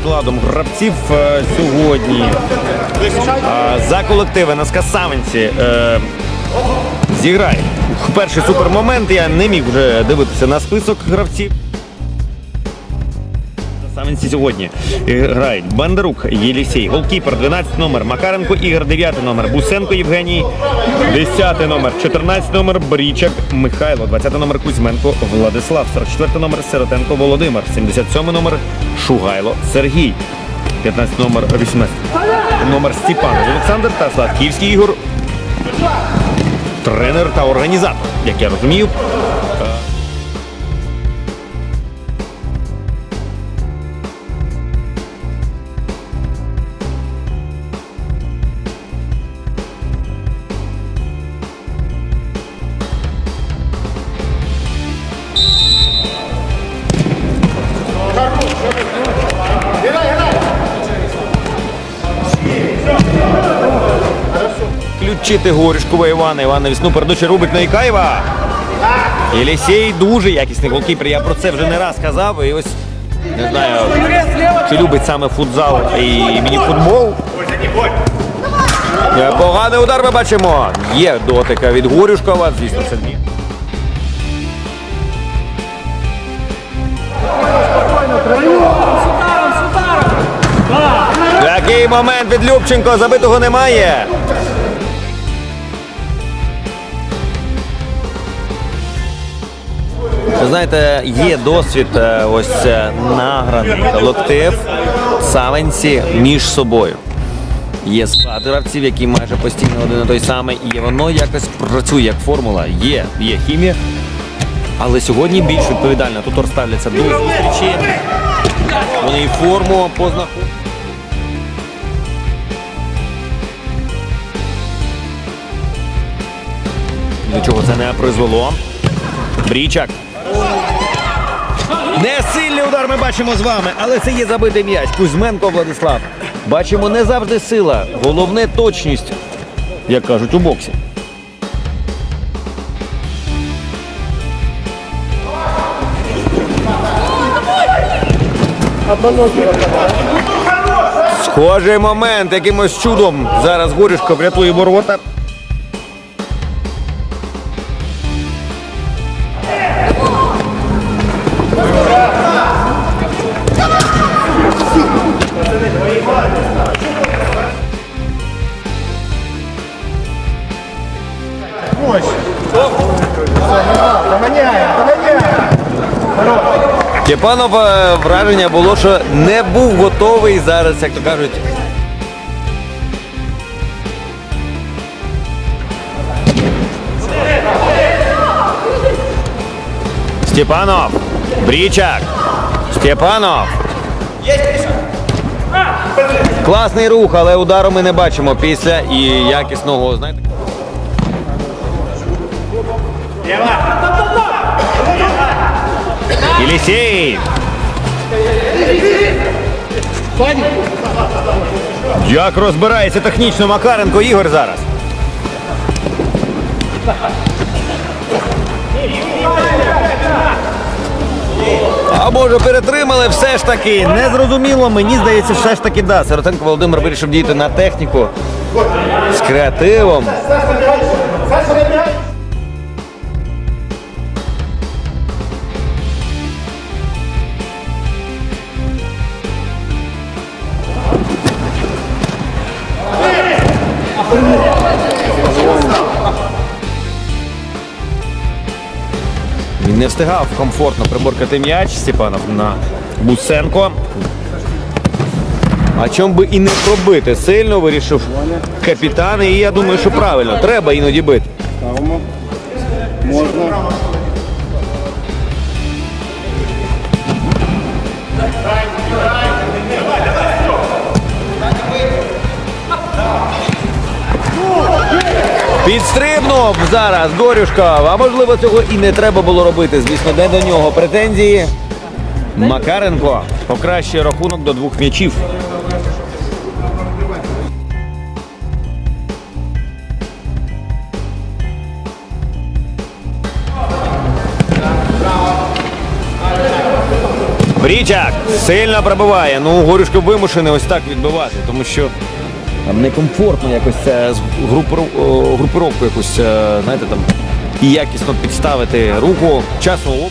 складом гравців е, сьогодні. Е, За колективи на Скасавинці е, зіграє. Перший супермомент я не міг вже дивитися на список гравців. Саменці сьогодні грають Бондарук Єлісій, голкіпер 12 номер, Макаренко Ігор 9 номер, Бусенко Євгеній, 10 номер, 14 номер, Брічак Михайло, 20 номер. Кузьменко Владислав, 44 номер. Сиротенко Володимир, 77 номер. Шугайло Сергій, 15 номер. 18 номер. Степанов Олександр та Сладківський Ігор. Тренер та організатор, як я розумію, Включити Горішкова Івана. Іван навісну передачу робить на Ікаєва. Єлісей дуже якісний голкіпер. Я про це вже не раз казав. І ось не знаю, чи любить саме футзал і міні-футбол. Е, Поганий удар ми бачимо. Є дотика від Горюшкова. Звісно, це дві. Такий момент від Любченко. Забитого немає. Ви знаєте, є досвід е, ось е, награний колектив Савенці між собою. Є склад гравців, які майже постійно один і той самий, і воно якось працює як формула. Є, є хімія. Але сьогодні більш відповідально. Тут ставляться до зустрічі. Вони і форму познаходять. До чого це не призвело. Брічак. Не сильний удар ми бачимо з вами, але це є забитий м'яч. Кузьменко Владислав. Бачимо не завжди сила. Головне точність, як кажуть у боксі. Схожий момент, якимось чудом. Зараз Горішко врятує ворота. Степанов враження було, що не був готовий зараз, як то кажуть. Степанов! Брічак! Степанов! Класний рух, але удару ми не бачимо після і якісного, знаєте. Єлісей! Як розбирається технічно Макаренко Ігор зараз. А може перетримали все ж таки. Незрозуміло, мені здається, все ж таки да. Сиротенко Володимир вирішив діяти на техніку з креативом. Він не встигав комфортно приборкати м'яч Степанов на Бусенко. А чому би і не пробити сильно, вирішив капітан. І я думаю, що правильно, треба іноді бити. Можна. Підстрибнув зараз Горюшков. А можливо, цього і не треба було робити. Звісно, де до нього претензії. Макаренко покращує рахунок до двох м'ячів. Брічак сильно пробиває. Ну, Горюшко вимушений ось так відбивати, тому що некомфортно якось о, групировку якусь, е, знаєте, там і якісно підставити руку. Часу об.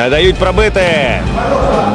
Не дають пробити.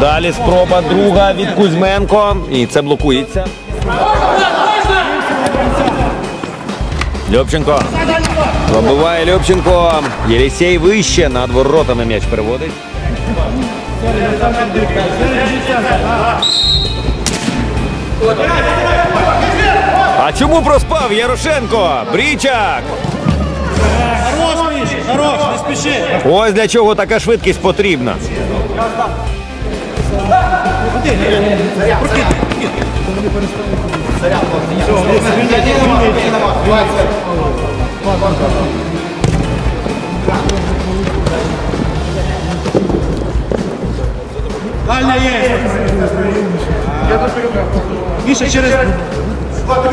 Далі спроба друга від Кузьменко. І це блокується. Любченко. Пробиває Любченко. Єлісей вище над воротами м'яч переводить. А чому проспав Ярошенко? Брічак. Хорош, Міш, хорош, не спіши. Ось для чого така швидкість потрібна. Дальня є. Міша через... Пробий,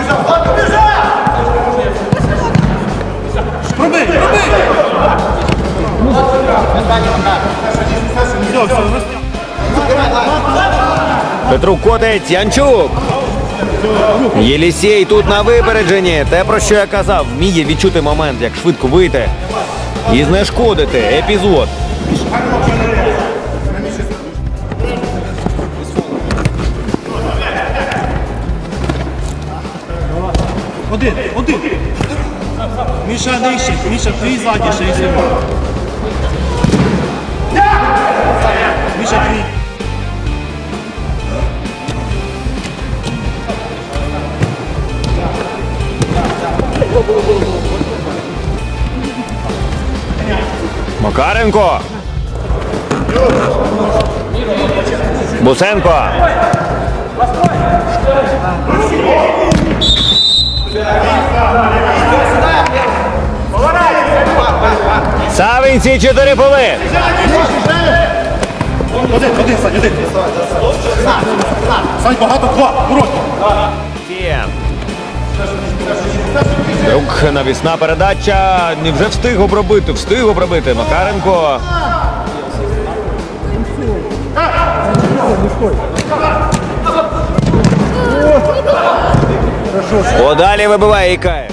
Петрук Котець, Янчук. Єлісей тут на випередженні. Те, про що я казав, вміє відчути момент, як швидко вийти і знешкодити епізод. Один, один. Міша нижче, Міша, твій ззаді ще є. Міша, твій. Макаренко. Бусенко. Савинці чотири поли. Один, один, Сань, один. Сань, багато, два, урок. Є. Друг навісна передача. Не вже встиг обробити, встиг обробити. Макаренко. Подалі вибиває Ікає.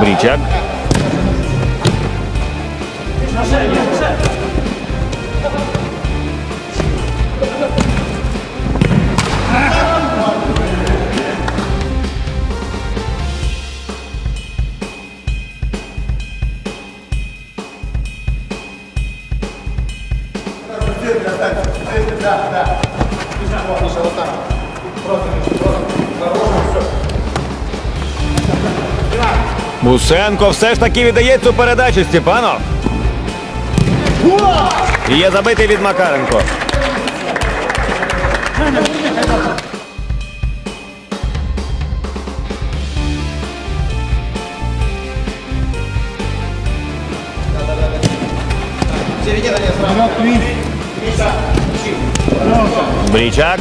Брічак. Мусенко все ж таки віддає цю передачу Степанов. І є забитий від Макаренко. Брічак.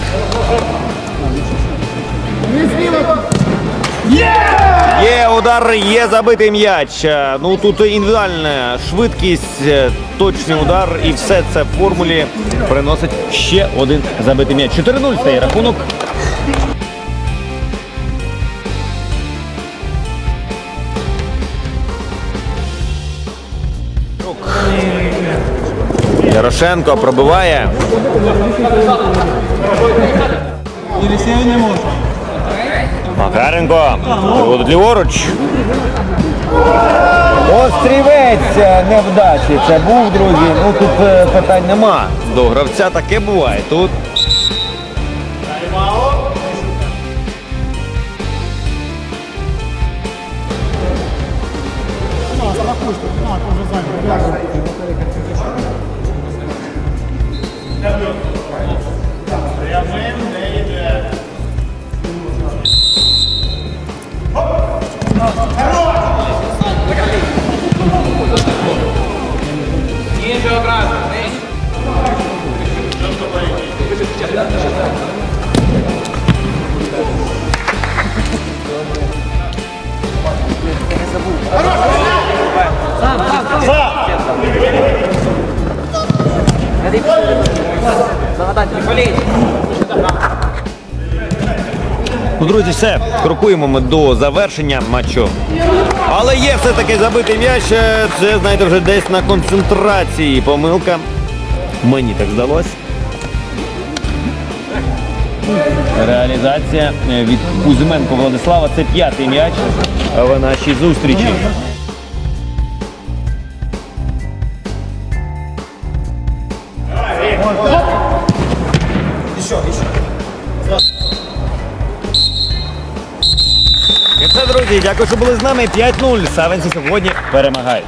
Є удар, є забитий м'яч. Е, Ну тут індивідуальна швидкість, е, точний удар, і все це в формулі приносить ще один забитий м'яч. 4-0 стає рахунок. Ярошенко пробиває. Макаренко. Приводить ліворуч. Острівець е, невдачі. Це був, друзі. Ну тут е, питань нема. До гравця таке буває. Тут. Так, Ну, друзі, все, крокуємо ми до завершення матчу. Але є все-таки забитий м'яч. е, Це, знаєте, вже десь на концентрації помилка. Мені так здалось. Реалізація е, від Кузьменко Владислава. Це п'ятий м'яч в нашій зустрічі. І все, друзі, дякую, що були з нами. 5-0. Савенці сьогодні перемагають.